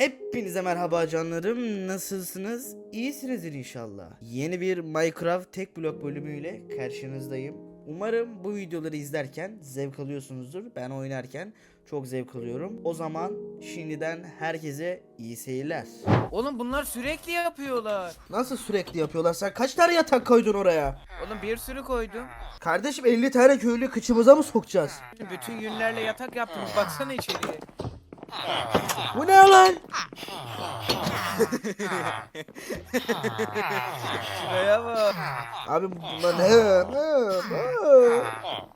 Hepinize merhaba canlarım. Nasılsınız? İyisinizdir inşallah. Yeni bir Minecraft tek blok bölümüyle karşınızdayım. Umarım bu videoları izlerken zevk alıyorsunuzdur. Ben oynarken çok zevk alıyorum. O zaman şimdiden herkese iyi seyirler. Oğlum bunlar sürekli yapıyorlar. Nasıl sürekli yapıyorlar? Sen kaç tane yatak koydun oraya? Oğlum bir sürü koydum. Kardeşim 50 tane köylü kıçımıza mı sokacağız? Bütün günlerle yatak yaptım. Baksana içeriye. Bu ne lan? Şuraya bak. Abi bunlar ne? Ne? Ne?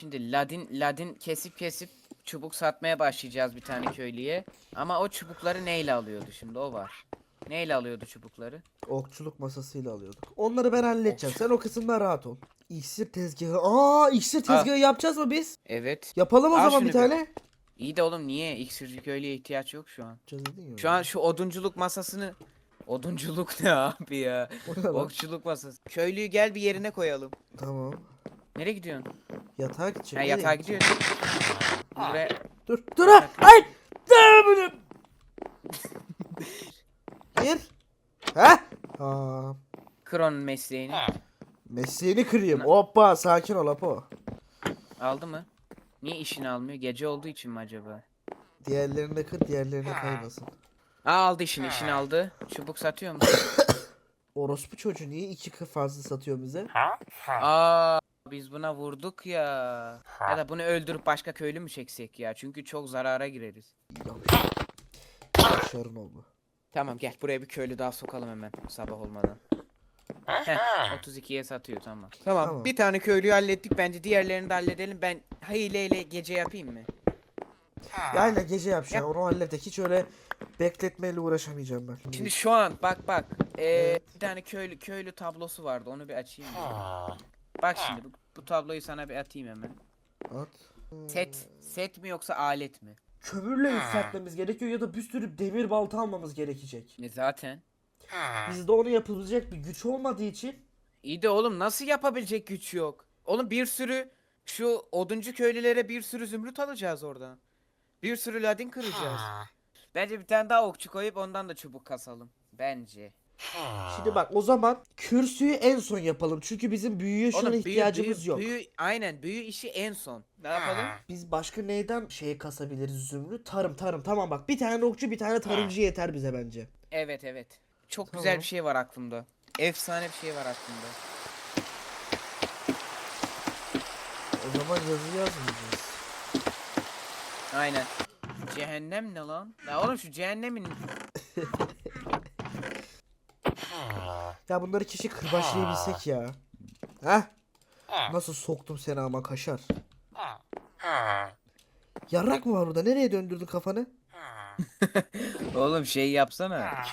Şimdi ladin ladin kesip kesip çubuk satmaya başlayacağız bir tane köylüye. Ama o çubukları neyle alıyordu şimdi o var. Neyle alıyordu çubukları? Okçuluk masasıyla alıyorduk. Onları ben halledeceğim. Sen o kısımda rahat ol. İksir tezgahı. Aa iksir tezgahı yapacağız mı biz? Evet. Yapalım o Al zaman şunu bir bir. tane. İyi de oğlum niye? İksirci köylüye ihtiyaç yok şu an. Şu an şu odunculuk masasını... Odunculuk ne abi ya? O ne lan? Okçuluk masası. Köylüyü gel bir yerine koyalım. Tamam. Nereye gidiyorsun? Yatağa gideceğim. Ha nereye yatağa gidiyorsun. Buraya... Dur. Dur ha. Hayır. Dur bunu. Gir. Ha? Aa, Kron mesleğini. mesleğini kırayım. Hoppa sakin ol Apo. Aldı mı? Niye işini almıyor? Gece olduğu için mi acaba? Diğerlerini de kır diğerlerini kaymasın. Aa aldı işini, işini aldı. Çubuk satıyor mu? Orospu çocuğu niye iki kı fazla satıyor bize? Aa biz buna vurduk ya. Ya da bunu öldürüp başka köylü mü çeksek ya? Çünkü çok zarara gireriz. Başarın oldu. Tamam gel buraya bir köylü daha sokalım hemen sabah olmadan. Heh, 32'ye satıyor tamam. tamam. Tamam. Bir tane köylüyü hallettik bence diğerlerini de halledelim. Ben hileyle gece yapayım mı? Yayla gece yap şu an, onu halledek. Hiç öyle bekletmeyle uğraşamayacağım ben. Şimdi şu an bak bak. Ee, Evet. Bir tane köylü köylü tablosu vardı onu bir açayım. mı? Bak şimdi bu, bu tabloyu sana bir atayım hemen. At. Set set mi yoksa alet mi? Kömürle yükseltmemiz gerekiyor ya da bir sürü demir balta almamız gerekecek. Ne zaten. Bizde onu yapabilecek bir güç olmadığı için İyi de oğlum nasıl yapabilecek güç yok? Oğlum bir sürü şu oduncu köylülere bir sürü zümrüt alacağız oradan. Bir sürü ladin kıracağız. Bence bir tane daha okçu koyup ondan da çubuk kasalım. Bence. Şimdi bak o zaman kürsüyü en son yapalım. Çünkü bizim büyüye şu an büyü- ihtiyacımız büyü- yok. büyü- aynen büyü işi en son. Ne yapalım? Biz başka neyden şeye kasabiliriz zümrüt? Tarım tarım tamam bak bir tane okçu bir tane tarımcı yeter bize bence. Evet evet. Çok Tamam. güzel bir şey var aklımda. Efsane bir şey var aklımda. O zaman yazı yazmayacağız. Aynen. Cehennem ne lan? Ya oğlum şu cehennemin Ya bunları keşke kırbaçlayabilsek ya. Heh. Nasıl soktum seni ama kaşar. Yarrak mı var burada? Nereye döndürdün kafanı? Oğlum şey yapsana.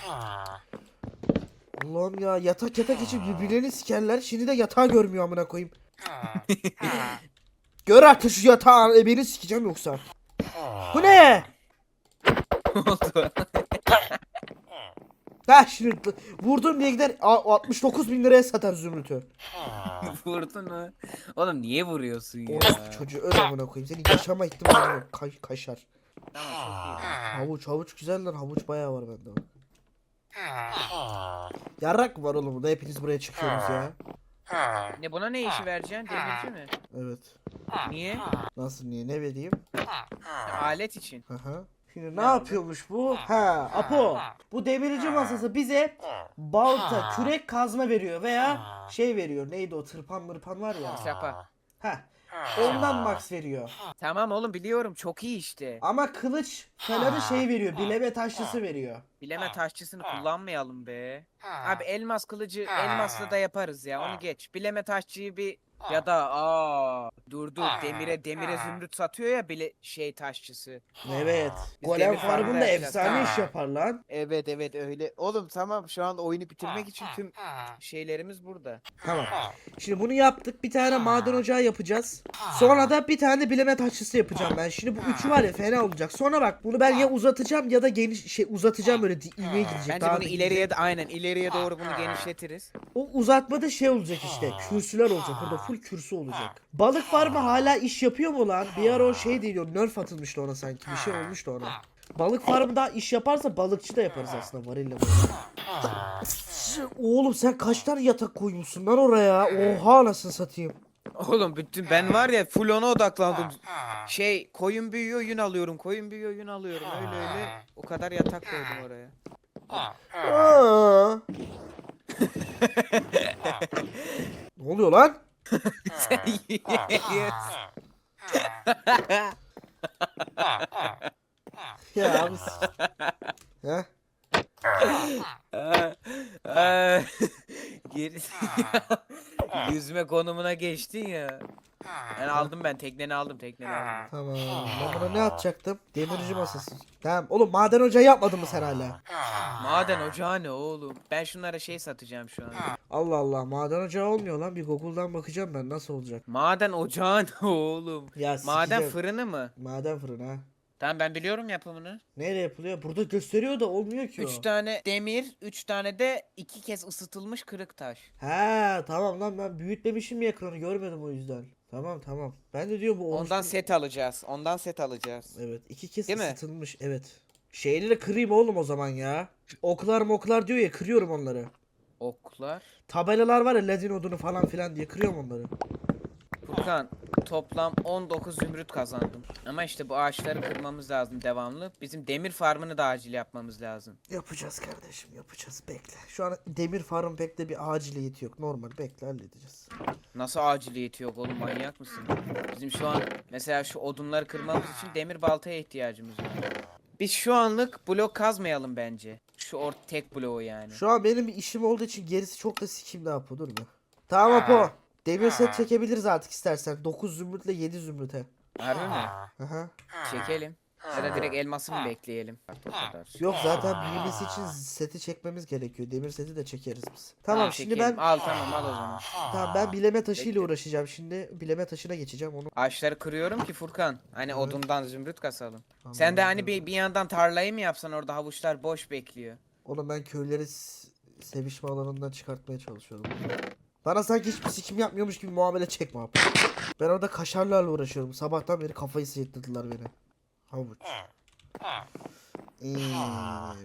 Allah'ım ya yatak yatak için birbirlerini sikerler. Şimdi de yatağı görmüyor amına koyayım. Gör artık şu yatağı. E, beni sikeceğim yoksa. Bu ne? oldu? Ha şimdi vurdum diye gider a- 69 bin liraya satar zümrütü. Vurdun mu? Oğlum niye vuruyorsun ya? Orospu çocuğu öyle amına koyayım. Senin yaşama ihtimalin yok. Ka- kaşar. Tamam çok iyi. Havuç havuç güzel lan. Havuç bayağı var bende. Yarrak mı var oğlum burada? Hepiniz buraya çıkıyorsunuz ya. Ne buna ne işi vereceksin? Demirci mi? Evet. Niye? Nasıl niye ne vereyim? Alet için. Aha. Şimdi ne yapıyormuş bu? Ha, Apo. Bu demirci masası bize balta, kürek, kazma veriyor veya şey veriyor. Neydi o tırpan mırpan var ya. Sapa. Ha. Ondan max veriyor. Tamam oğlum biliyorum çok iyi işte. Ama kılıç falan şey veriyor. Bileme taşlısı veriyor. Bileme taşçısını kullanmayalım be. Abi elmas kılıcı elmasla da yaparız ya onu geç. Bileme taşçıyı bir ya da aa dur dur demire demire zümrüt satıyor ya bile şey taşçısı. Evet. Biz Golem demir farmı farmında yapacağız. efsane iş yapar lan. Evet evet öyle. Oğlum tamam şu an oyunu bitirmek için tüm şeylerimiz burada. Tamam. Şimdi bunu yaptık. Bir tane maden ocağı yapacağız. Sonra da bir tane bileme taşlısı yapacağım ben. Şimdi bu üçü var ya fena olacak. Sonra bak bunu ben ya uzatacağım ya da geniş şey uzatacağım böyle di- ilmeğe gidecek. Bence daha bunu ileriye de aynen ileriye doğru bunu genişletiriz. O uzatmada şey olacak işte. Kürsüler olacak. Burada full kürsü olacak. Balık farmı hala iş yapıyor mu lan? Bir ara o şey diyor. Nerf atılmıştı ona sanki. Bir şey olmuştu ona. Balık farmı daha iş yaparsa balıkçı da yaparız aslında varille. Oğlum sen kaç tane yatak koymuşsun lan oraya? Oha anasını satayım. Oğlum bütün ben var ya full ona odaklandım. Şey koyun büyüyor yün alıyorum. Koyun büyüyor yün alıyorum. Öyle öyle o kadar yatak koydum oraya. Aa. ne oluyor lan? Yes. Ya abi. s- Heh. Aa, aa, Geri yüzme konumuna geçtin ya. Ben aldım ben tekneni aldım tekneni aldım. Tamam. Ben buna ne atacaktım? Demirci masası. Tamam. Oğlum maden ocağı yapmadın mı sen hala? Maden ocağı ne oğlum? Ben şunlara şey satacağım şu an. Allah Allah. Maden ocağı olmuyor lan. Bir Google'dan bakacağım ben nasıl olacak. Maden ocağı ne oğlum? Ya Maden sikeceğim. fırını mı? Maden fırını ha. Tamam ben biliyorum yapımını. Neyle yapılıyor? Burada gösteriyor da olmuyor ki o. 3 tane demir, 3 tane de iki kez ısıtılmış kırık taş. He tamam lan ben büyütmemişim ya ekranı görmedim o yüzden. Tamam tamam. Ben de diyor bu Ondan olmuş- set alacağız. Ondan set alacağız. Evet iki kez Değil mi? ısıtılmış evet. Şeyleri kırayım oğlum o zaman ya. Oklar moklar diyor ya kırıyorum onları. Oklar. Tabelalar var ya ledin odunu falan filan diye kırıyorum onları. Furkan toplam 19 zümrüt kazandım. Ama işte bu ağaçları kırmamız lazım devamlı. Bizim demir farmını da acil yapmamız lazım. Yapacağız kardeşim yapacağız bekle. Şu an demir farm pek de bir aciliyeti yok. Normal bekle halledeceğiz. Nasıl aciliyeti yok oğlum manyak mısın? Bizim şu an mesela şu odunları kırmamız için demir baltaya ihtiyacımız var. Biz şu anlık blok kazmayalım bence. Şu or tek bloğu yani. Şu an benim bir işim olduğu için gerisi çok da sikim ne yapıyor dur be. Tamam Apo. Demir set çekebiliriz artık istersen. 9 zümrütle 7 zümrüte. Harbi mi? Aha. Çekelim. Ya da direkt elması mı bekleyelim? Artık o kadar. Yok zaten büyümesi için seti çekmemiz gerekiyor. Demir seti de çekeriz biz. Tamam şimdi çekelim. ben Al tamam al o zaman. tamam ben bileme taşıyla uğraşacağım şimdi. Bileme taşına geçeceğim onu. Ağaçları kırıyorum ki Furkan. Hani Evet. odundan zümrüt kasalım. Sen de hani bir, bir yandan tarlayı mı yapsan orada havuçlar boş bekliyor. Onu ben köyleri s- sevişme alanından çıkartmaya çalışıyorum. Bana sanki hiçbir sikim yapmıyormuş gibi muamele çekme abi. Ben orada kaşarlarla uğraşıyorum. Sabahtan beri kafayı sıyırttılar beni. Havuç. Ee,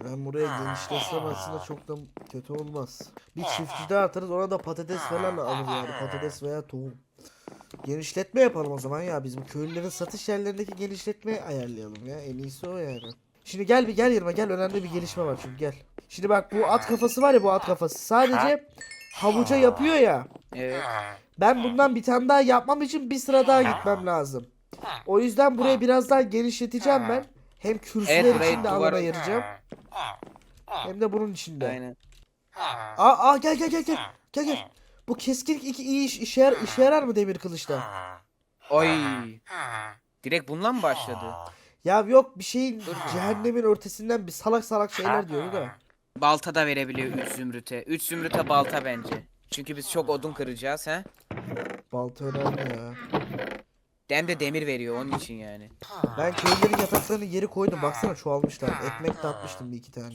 ben buraya genişlesem aslında çok da kötü olmaz. Bir çiftçi daha atarız ona da patates falan alır yani. Patates veya tohum. Genişletme yapalım o zaman ya. Bizim köylülerin satış yerlerindeki genişletmeyi ayarlayalım ya. En iyisi o yani. Şimdi gel bir gel yanıma gel. Önemli bir gelişme var çünkü gel. Şimdi bak bu at kafası var ya bu at kafası. Sadece havuca yapıyor ya. Evet. Ben bundan bir tane daha yapmam için bir sıra daha gitmem lazım. O yüzden burayı biraz daha genişleteceğim ben. Hem kürsüler Evet, burayı için de alan duvar- ayıracağım. Hem de bunun için de. Aynen. Aa, aa gel gel gel gel. Gel gel. Bu keskinlik iki iyi iş, işe, yarar, işe yarar mı demir kılıçta? Oy. Direkt bununla mı başladı? Ya yok bir şeyin cehennemin ortasından bir salak salak şeyler diyordu da. Balta da verebiliyor 3 zümrüte. 3 zümrüte balta bence. Çünkü biz çok odun kıracağız ha. Balta önemli ya. Hem de demir veriyor onun için yani. Ben köylülerin yataklarını geri koydum. Baksana çoğalmışlar. Ekmek de atmıştım bir iki tane.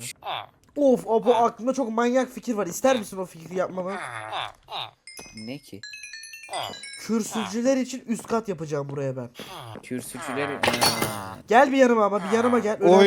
Of o bu aklımda çok manyak fikir var. İster misin o fikri yapmamı? Ne ki? Kürsücüler için üst kat yapacağım buraya ben. Kürsücüleri. Gel bir yanıma ama bir yanıma gel. Önemli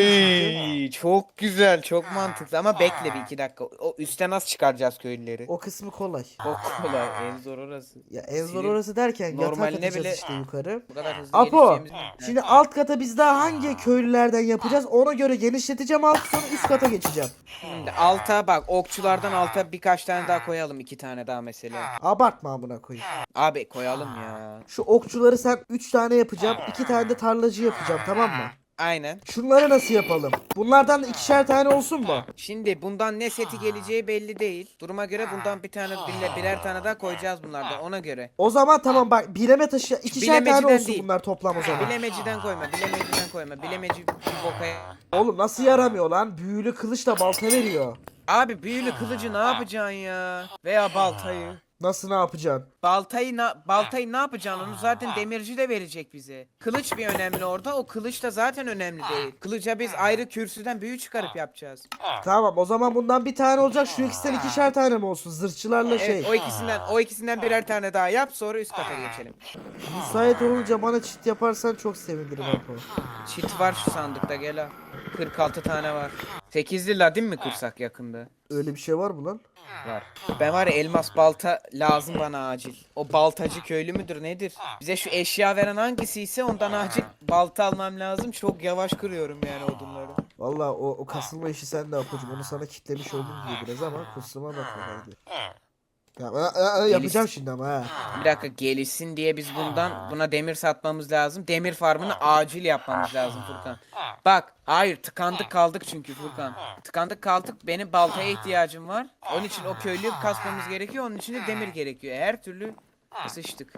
çünkü. Oy çok güzel çok mantıklı ama bekle bir iki dakika. O üstte nasıl çıkaracağız köylüleri? O kısmı kolay. Çok kolay en zor orası. Ya en zor orası derken yatak normaline atacağız bile- işte yukarı. Bu kadar hızlı Apo şimdi alt kata biz daha hangi köylülerden yapacağız ona göre genişleteceğim alt sonra üst kata geçeceğim. Şimdi alta bak okçulardan alta birkaç tane daha koyalım iki tane daha mesela. Abartma amına koyayım. Abi koyalım ya. Şu okçuları sen 3 tane yapacağım. 2 tane de tarlacı yapacağım tamam mı? Aynen. Şunları nasıl yapalım? Bunlardan da ikişer tane olsun mu? Şimdi bundan ne seti geleceği belli değil. Duruma göre bundan bir tane bile birer tane daha koyacağız bunlardan ona göre. O zaman tamam bak bileme taşı ikişer tane olsun değil. bunlar toplam o zaman. Bilemeciden koyma, bilemeciden koyma. Bilemeci bir boka. Oğlum nasıl yaramıyor lan? Büyülü kılıçla balta veriyor. Abi büyülü kılıcı ne yapacaksın ya? Veya baltayı. Nasıl ne yapacaksın? Baltayı na baltayı ne yapacaksın onu zaten demirci de verecek bize. Kılıç bir önemli orada. O kılıç da zaten önemli değil. Kılıca biz ayrı kürsüden büyü çıkarıp yapacağız. Tamam o zaman bundan bir tane olacak. Şu ikisinden ikişer tane mi olsun? Zırhçılarla şey. Evet, o ikisinden o ikisinden birer tane daha yap sonra üst kata geçelim. Müsait olunca bana çit yaparsan çok sevinirim Apo. Çit var şu sandıkta gel al. 46 tane var. 8'li ladin mi kursak yakında? Öyle bir şey var mı lan? Var. Ben var ya elmas balta lazım bana acil. O baltacı köylü müdür nedir? Bize şu eşya veren hangisi ise ondan acil balta almam lazım. Çok yavaş kırıyorum yani odunları. Valla o, o kasılma işi sen de Apo'cum. Onu sana kitlemiş oldum gibi biraz ama kusuruma bakma hadi. Ya, ya, ya, yapacağım şimdi ama ha. Bir dakika gelişsin diye biz bundan buna demir satmamız lazım. Demir farmını acil yapmamız lazım Furkan. Bak hayır tıkandık kaldık çünkü Furkan. Tıkandık kaldık benim baltaya ihtiyacım var. Onun için o köylüyü kasmamız gerekiyor. Onun için de demir gerekiyor. Her türlü sıçtık.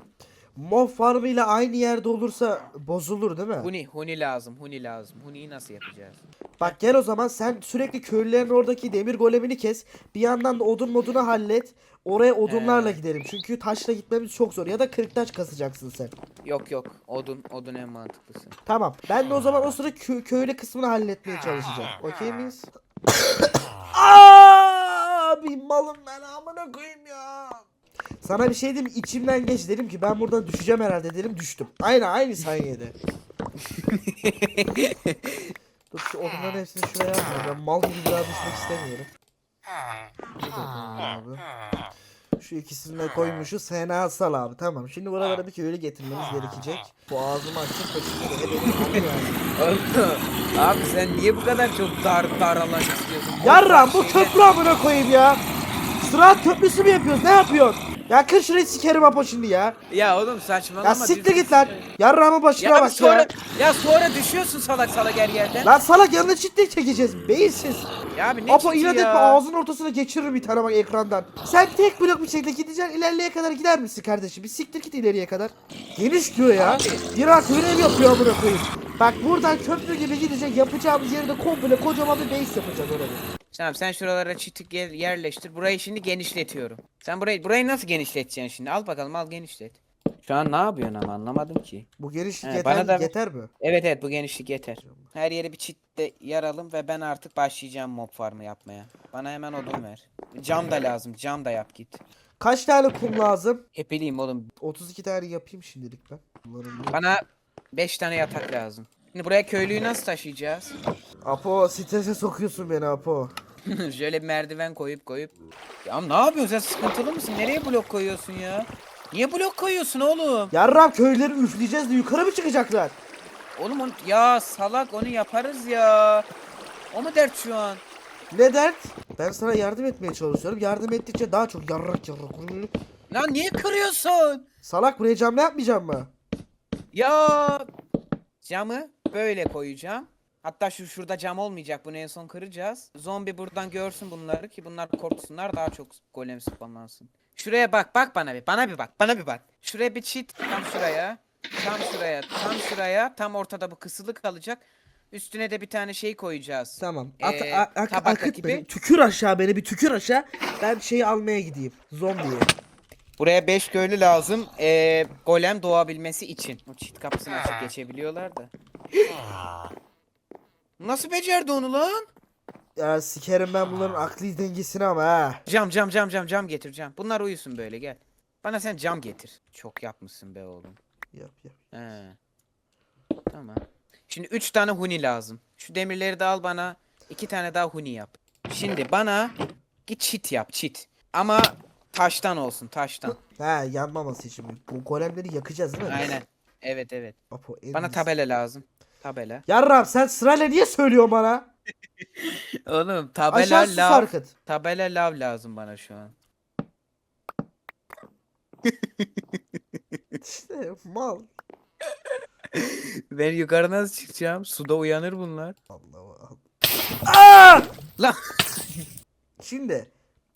Mob farmı ile aynı yerde olursa bozulur değil mi? Huni, huni lazım, huni lazım. Huniyi nasıl yapacağız? Bak gel o zaman sen sürekli köylülerin oradaki demir golemini kes. Bir yandan da odun modunu hallet. Oraya odunlarla Ee. gidelim. Çünkü taşla gitmemiz çok zor. Ya da kırık taş kasacaksın sen. Yok yok, odun, odun en mantıklısı. Tamam. Ben de o zaman o sıra kö- köylü kısmını halletmeye çalışacağım. Okey miyiz? Abi malım ben amına koyayım ya. Sana bir şey diyeyim mi? içimden geç dedim ki ben buradan düşeceğim herhalde dedim düştüm. Aynı aynı saniyede. Dur şu odunların hepsini şuraya atma. Ben mal gibi daha düşmek istemiyorum. Abi. Şu ikisini de koymuşuz. Fena sal abi. Tamam. Şimdi buralara bir köylü getirmemiz gerekecek. Bu ağzımı benim adı yani. Abi sen niye bu kadar çok dar dar alan istiyorsun? Yarram bu köprü amına koyayım ya. Sıraat köprüsü mü yapıyoruz? Ne yapıyorsun? Ya kır şurayı sikerim Apo şimdi ya. Ya oğlum saçmalama. Ya siktir git lan. Yarramın başına Ya bak sonra ya. ya sonra düşüyorsun salak salak her yerden. Lan salak yanına çitlik çekeceğiz. Beyinsiz. Ya abi ne Apo inat ya? etme ağzının ortasına geçiririm bir tane bak ekrandan. Sen tek blok bir şekilde gideceksin ilerleye kadar gider misin kardeşim? Bir siktir git ileriye kadar. Geniş diyor ya. Abi. Bir görev yapıyor koyayım. Bak buradan köprü gibi gidecek yapacağımız yerde komple kocaman bir base yapacağız orada. Tamam sen şuralara çitik yer- yerleştir. Burayı şimdi genişletiyorum. Sen burayı burayı nasıl genişleteceksin şimdi? Al bakalım al genişlet. Şu an ne yapıyorsun ama anlamadım ki. Bu genişlik He, yeter, bana da- yeter mi? Evet evet bu genişlik yeter. Her yere bir çit de yaralım ve ben artık başlayacağım mob farmı yapmaya. Bana hemen odun ver. Cam da lazım. Cam da yap git. Kaç tane kum lazım? Hep bileyim oğlum. 32 tane yapayım şimdilik ben. Bunların Bana 5 tane yatak lazım. Şimdi buraya köylüyü nasıl taşıyacağız? Apo strese sokuyorsun beni Apo. Şöyle bir merdiven koyup koyup. Ya ne yapıyorsun sen sıkıntılı mısın? Nereye blok koyuyorsun ya? Niye blok koyuyorsun oğlum? Yarram köyleri üfleyeceğiz de yukarı mı çıkacaklar? Oğlum onu... ya salak onu yaparız ya. O mu dert şu an? Ne dert? Ben sana yardım etmeye çalışıyorum. Yardım ettikçe daha çok yarrak yarrak. Lan niye kırıyorsun? Salak buraya camla yapmayacağım mı? Ya camı böyle koyacağım. Hatta şu şurada cam olmayacak. Bunu en son kıracağız. Zombi buradan görsün bunları ki bunlar korksunlar daha çok golem spawnlansın. Şuraya bak bak bana bir bana bir bak bana bir bak. Şuraya bir çit tam şuraya. Tam şuraya tam şuraya tam ortada bu kısılı kalacak. Üstüne de bir tane şey koyacağız. Tamam. At, Ee, a- ak- akıt gibi. beni. Tükür aşağı beni bir tükür aşağı. Ben şeyi almaya gideyim. Zombiyi. Buraya 5 köylü lazım. Ee, golem doğabilmesi için. O çit kapısını açıp geçebiliyorlar da. Nasıl becerdi onu lan? Ya sikerim ben bunların akli dengesini ama ha. Cam cam cam cam cam getir cam. Bunlar uyusun böyle gel. Bana sen cam getir. Çok yapmışsın be oğlum. Yap yap. He. Tamam. Şimdi 3 tane huni lazım. Şu demirleri de al bana. 2 tane daha huni yap. Şimdi bana git çit yap çit. Ama taştan olsun taştan. Ha yanmaması için. Bu golemleri yakacağız değil mi? Aynen. Evet evet. Apo, en Bana iyisi. tabela lazım. Tabela. Yarram sen sırayla niye söylüyorsun bana? Oğlum tabela Aşağısı lav. fark et. Tabela lav lazım bana şu an. İşte mal. Ben yukarı nasıl çıkacağım? Suda uyanır bunlar. Allah Allah. Aa! Lan. Şimdi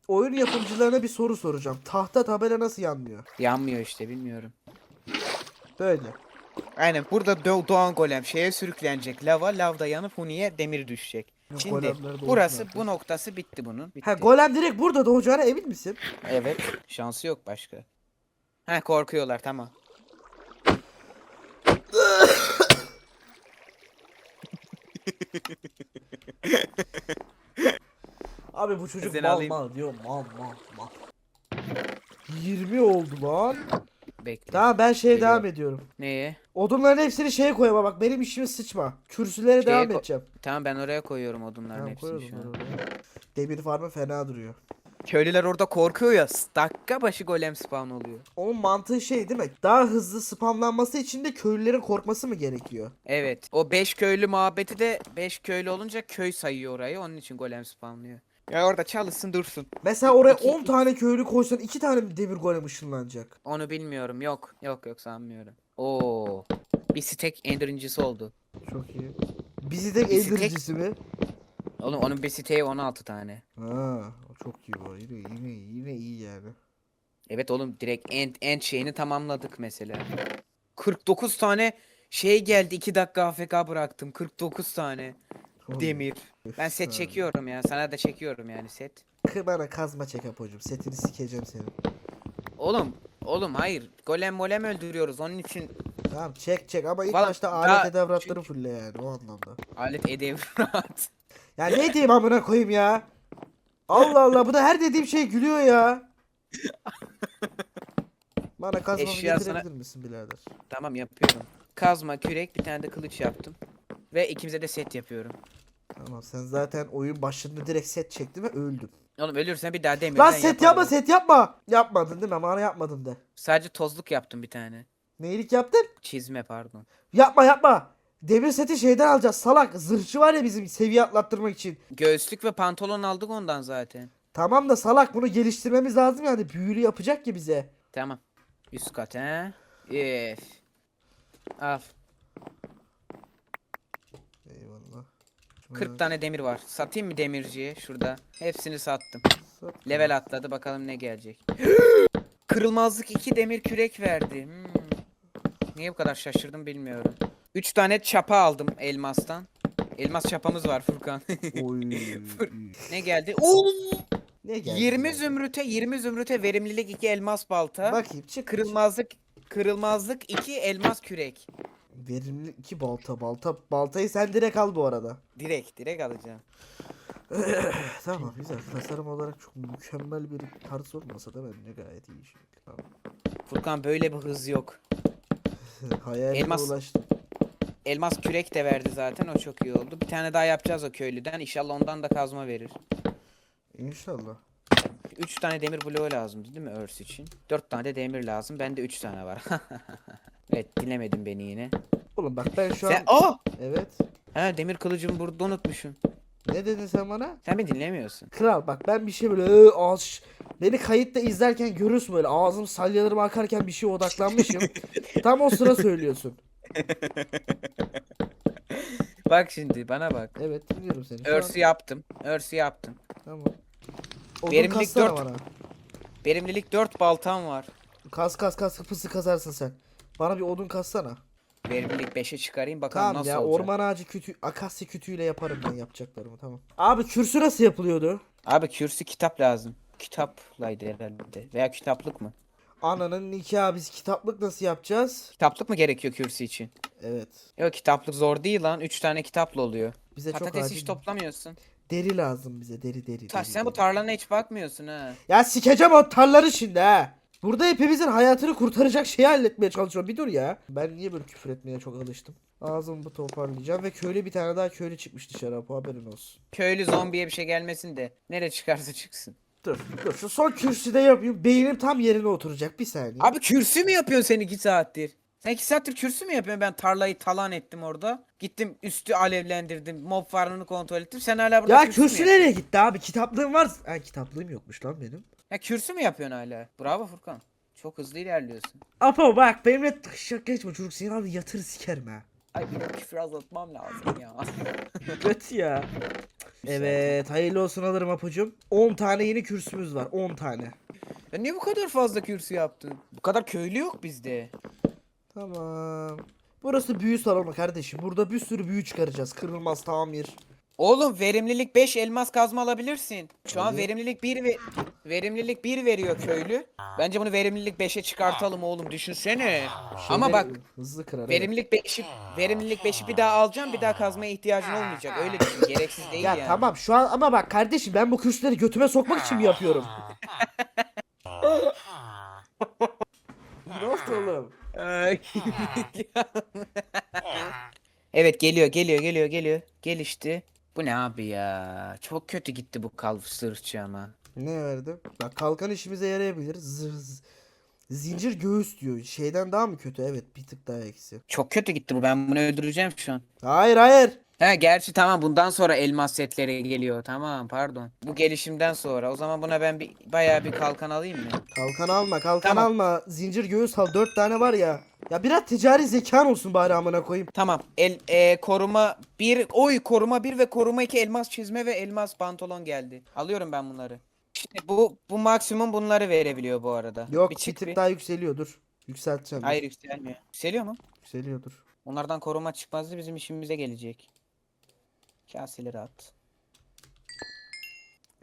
oyun yapımcılarına bir soru soracağım. Tahta tabela nasıl yanmıyor? Yanmıyor işte bilmiyorum. Böyle. Aynen burada do- doğan golem şeye sürüklenecek lava lavda yanıp Huni'ye demir düşecek. Şimdi Golemler burası bu noktası bitti bunun. Bitti. Ha golem direkt burada doğacağına emin misin? Evet. Şansı yok başka. Ha korkuyorlar tamam. Abi bu çocuk Seni mal alayım. mal diyor mal mal mal. 20 oldu lan. Bekle. Tamam ben şeye Geliyor. devam ediyorum. Neye? Odunların hepsini şeye koyma bak benim işimi sıçma. Kürsülere Şeye devam ko- edeceğim. Tamam ben oraya koyuyorum odunların Tamam hepsini şu an. oraya. Demir farmı fena duruyor. Köylüler orada korkuyor ya. Dakika başı golem spawn oluyor. Onun mantığı şey değil mi? Daha hızlı spamlanması için de köylülerin korkması mı gerekiyor? Evet. O 5 köylü muhabbeti de 5 köylü olunca köy sayıyor orayı. Onun için golem spawnlıyor. Ya orada çalışsın dursun. Mesela oraya İki- 10 tane köylü koysan 2 tane mi demir golem ışınlanacak? Onu bilmiyorum. Yok. Yok yok sanmıyorum. Oo. Bir stack endirincisi oldu. Çok iyi. Bizi de Bizi tek- eldiricisi mi? Oğlum onun bir stack'i 16 tane. Ha, o çok iyi bu. Yine, yine, yine iyi yani. Evet oğlum direkt end, end şeyini tamamladık mesela. 49 tane şey geldi 2 dakika AFK bıraktım. 49 tane Oy, demir. Ben set efsane. çekiyorum ya. Sana da çekiyorum yani set. Kı- Bana kazma çek Apo'cum. Setini sikeceğim senin. Oğlum, oğlum hayır. Golem molem öldürüyoruz. Onun için Tamam çek çek ama ilk Valla başta alet edevratları fulle yani o anlamda. alet edevrat. Ya ne diyeyim amına koyayım ya? Allah Allah bu da her dediğim şey gülüyor ya. Bana kazmamı Eşya sana- getirebilir misin birader? tamam yapıyorum. Kazma, kürek, bir tane de kılıç yaptım. Ve ikimize de set yapıyorum. Tamam sen zaten oyun başında direkt set çektin ve öldün. Oğlum ölürsen bir daha demirden Lan set yapma set yapma. Yapmadın değil mi? Bana yapmadın de. Sadece tozluk yaptım bir tane. Neylik yaptın? Çizme pardon. Yapma yapma. Demir seti şeyden alacağız salak. Zırhçı var ya bizim seviye atlattırmak için. Göğüslük ve pantolon aldık ondan zaten. Tamam da salak bunu geliştirmemiz lazım yani. Büyülü yapacak ki bize. Tamam. Üst kat he. Üf. Al. Eyvallah. 40 tane demir var. Satayım mı demirciye şurada? Hepsini sattım. Sat. Level atladı bakalım ne gelecek. Kırılmazlık 2 demir kürek verdi. Hmm. Niye bu kadar şaşırdım bilmiyorum. 3 tane çapa aldım elmastan. Elmas çapamız var Furkan. Oy. ne geldi? Oo! ne geldi? 20 ya? zümrüte 20 zümrüte verimlilik 2 elmas balta. Bakayım çık. Kırılmazlık kırılmazlık 2 elmas kürek. Verimli iki balta balta. Baltayı sen direkt al bu arada. Direkt direkt alacağım. tamam güzel. Tasarım olarak çok mükemmel bir tarz olmasa da bence gayet iyi şey. Tamam. Furkan böyle bir hız yok. Hayaline Elmas- ulaştım. Elmas kürek de verdi zaten o çok iyi oldu. Bir tane daha yapacağız o köylüden. İnşallah ondan da kazma verir. İnşallah. 3 tane demir bloğu lazım değil mi örs için? 4 tane de demir lazım. Bende 3 tane var. evet dinlemedin beni yine. Oğlum bak ben şu Sen an... Aa! Evet. Ha demir kılıcımı burada unutmuşum. Ne dedin sen bana? Sen beni dinlemiyorsun. Kral bak ben bir şey böyle "Ee, ağız ş-" beni kayıtta izlerken görürsün böyle ağzım salyalarım akarken bir şeye odaklanmışım. Tam o sıra söylüyorsun. Bak şimdi bana bak. Evet dinliyorum seni. Şu Örsü an- yaptım. Örsü yaptım. Tamam. Odun Verimlilik kassana dört. bana. Verimlilik 4 baltam var. Kas kas kas pısı kazarsın sen. Bana bir odun kassana. Verimlilik 5'e çıkarayım bakalım Tamam nasıl ya olacak. orman ağacı kütü akasya kütüğüyle yaparım ben yapacaklarımı tamam. Abi kürsü nasıl yapılıyordu? Abi kürsü kitap lazım. Kitaplaydı herhalde. Veya kitaplık mı? Ananın nikahı biz kitaplık nasıl yapacağız? Kitaplık mı gerekiyor kürsü için? Evet. Yok kitaplık zor değil lan. 3 tane kitaplı oluyor. Bize çok Patates acil hiç toplamıyorsun. deri lazım bize deri deri. Ta- deri, sen bu deri. tarlana hiç bakmıyorsun ha. Ya sikeceğim o tarları şimdi ha. Burada hepimizin hayatını kurtaracak şeyi halletmeye çalışıyorum. Bir dur ya. Ben niye böyle küfür etmeye çok alıştım? Ağzımı toparlayacağım ve köylü bir tane daha köylü çıkmış dışarı bu haberin olsun. Köylü zombiye bir şey gelmesin de. Nereye çıkarsa çıksın. Dur dur şu son kürsüde yapayım. Beynim tam yerine oturacak bir saniye. Abi kürsü mü yapıyorsun sen 2 saattir? Sen 2 saattir kürsü mü yapıyorsun? Ben tarlayı talan ettim orada. Gittim üstü alevlendirdim. Mob farmını kontrol ettim. Sen hala burada ya kürsü kürsü nereye gitti abi? Kitaplığım var. Ha kitaplığım yokmuş lan benim. Ya kürsü mü yapıyorsun hala? Bravo Furkan. Çok hızlı ilerliyorsun. Apo bak benimle şak geçme çocuk seni abi yatır sikerim ha. Ay benim küfür azaltmam lazım ya. Kötü ya. Evet hayırlı olsun alırım Apo'cum. 10 tane yeni kürsümüz var 10 tane. ya niye bu kadar fazla kürsü yaptın? Bu kadar köylü yok bizde. Tamam. Burası büyü salonu kardeşim. Burada bir sürü büyü çıkaracağız. Kırılmaz tamir. Oğlum verimlilik 5 elmas kazma alabilirsin. Şu an verimlilik 1 ve verimlilik 1 veriyor köylü. Bence bunu verimlilik 5'e çıkartalım oğlum düşünsene. Ama bak hızlı kırar. evet. verimlilik 5'i verimlilik 5'i bir daha alacağım bir daha kazmaya ihtiyacın olmayacak. Öyle düşün gereksiz değil Ya yani. tamam şu an ama bak kardeşim ben bu kürsüleri götüme sokmak için mi yapıyorum? ne oldu oğlum? Evet geliyor geliyor geliyor geliyor. Gelişti. Bu ne abi ya? Çok kötü gitti bu kalf sırçı ama. Ne verdi? Bak kalkan işimize yarayabilir. Zır, z- zincir göğüs diyor. Şeyden daha mı kötü? Evet bir tık daha eksi. Çok kötü gitti bu. Ben bunu öldüreceğim şu an. Hayır hayır. He gerçi tamam bundan sonra elmas setleri geliyor. Tamam pardon. Bu gelişimden sonra. O zaman buna ben bir bayağı bir kalkan alayım mı? Kalkan alma kalkan Tamam. alma. Zincir göğüs al. Dört tane var ya. Ya biraz ticari zekan olsun bari amına koyayım. Tamam. El e, koruma 1 oy koruma 1 ve koruma 2 elmas çizme ve elmas pantolon geldi. Alıyorum ben bunları. Şimdi bu bu maksimum bunları verebiliyor bu arada. Yok bir çık tık bir. daha yükseliyor dur. Yükselteceğim. dur. Hayır yükselmiyor. Yükseliyor mu? Yükseliyor dur. Onlardan koruma çıkmazsa bizim işimize gelecek. Kaseleri at.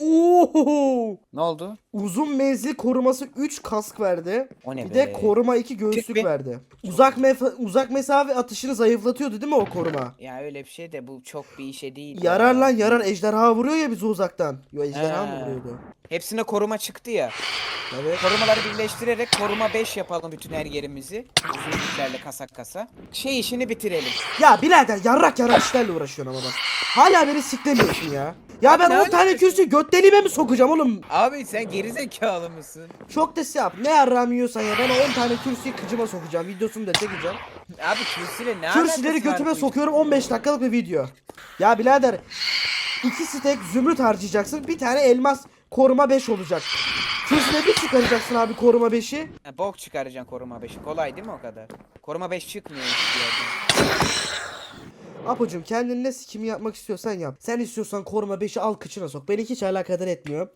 Oo! Ne oldu? Uzun menzil koruması 3 kask verdi. O ne Bir be? de koruma 2 göğüslük bir. verdi. Uzak mefa- uzak mesafe atışını zayıflatıyordu değil mi o koruma? Ya öyle bir şey de bu çok bir işe değil. Yarar ya. lan yarar ejderha vuruyor ya bizi uzaktan. Yo ejderha mı vuruyordu? Hepsine koruma çıktı ya. Evet. Korumaları birleştirerek koruma 5 yapalım bütün her yerimizi. Uzun iplerle kasa kasa. Şey işini bitirelim. Ya birader yarrak yarrak işlerle uğraşıyorsun ama bak. Hala beni siklemiyorsun ya. Ya ben ne 10 tane kürsü göt deliğime mi sokacağım oğlum? Abi sen gerizekalı mısın? Çok da yap. Ne yarrağımı yiyorsan ya. Ben o 10 tane kürsüyü kıcıma sokacağım. Videosunu da çekeceğim. Abi kürsüyle ne Kürsüleri götüme sokuyorum 15 dakikalık bir video. Ya birader iki stek zümrüt harcayacaksın. Bir tane elmas koruma 5 olacak. Kürsüne bir çıkaracaksın abi koruma 5'i. Ha, bok çıkaracaksın koruma 5'i. Kolay değil mi o kadar? Koruma 5 çıkmıyor hiçbir yerden. Apocuğum kendin ne sikimi yapmak istiyorsan yap. Sen istiyorsan koruma 5'i al kıçına sok. Beni hiç alakadar etmiyor.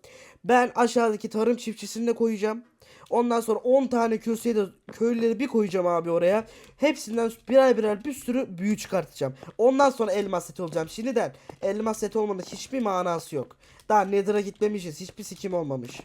Ben aşağıdaki tarım çiftçisini koyacağım. Ondan sonra 10 tane kürsüye de köylüleri bir koyacağım abi oraya. Hepsinden birer birer bir sürü büyü çıkartacağım. Ondan sonra elmas seti olacağım. Şimdiden elmas seti olmanın hiçbir manası yok. Daha Nether'a gitmemişiz. Hiçbir sikim olmamış.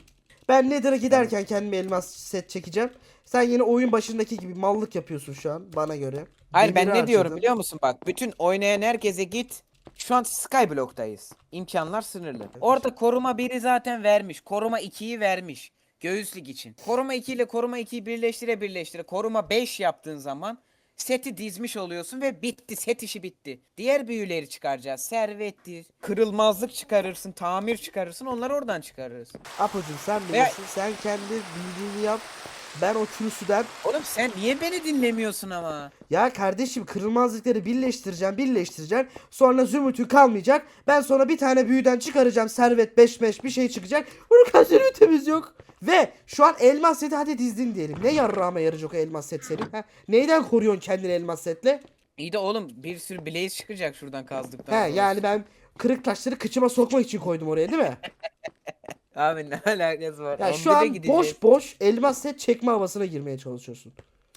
Ben Nether'a giderken kendime elmas set çekeceğim. Sen yine oyun başındaki gibi mallık yapıyorsun şu an bana göre. Hayır ben ne diyorum biliyor musun bak bütün oynayan herkese git. Şu an Skyblock'tayız. İmkanlar sınırlı. Orada koruma 1'i zaten vermiş. Koruma 2'yi vermiş. Göğüslük için. Koruma 2 ile koruma 2'yi birleştire birleştire koruma 5 yaptığın zaman seti dizmiş oluyorsun ve bitti. Set işi bitti. Diğer büyüleri çıkaracağız. Servettir. Kırılmazlık çıkarırsın. Tamir çıkarırsın. Onları oradan çıkarırız. Apocuğum sen bilirsin. Sen kendi bildiğini yap. Ben o kürsüden Oğlum sen niye beni dinlemiyorsun ama? ya kardeşim kırılmazlıkları birleştireceğim birleştireceğim. Sonra zümrütü kalmayacak. Ben sonra bir tane büyüden çıkaracağım. Servet 5 5 bir şey çıkacak. Bunun kadar zümrütümüz yok. Ve şu an elmas seti hadi dizdin diyelim. Ne yarrağıma yarayacak o elmas set senin? Ha? Neyden koruyorsun kendini elmas setle? İyi de oğlum bir sürü blaze çıkacak şuradan kazdıktan He sonra. yani ben kırık taşları kıçıma sokmak için koydum oraya değil mi? Abi ne alakası var? Ya şu 11'e an boş boş elmas set çekme havasına girmeye çalışıyorsun.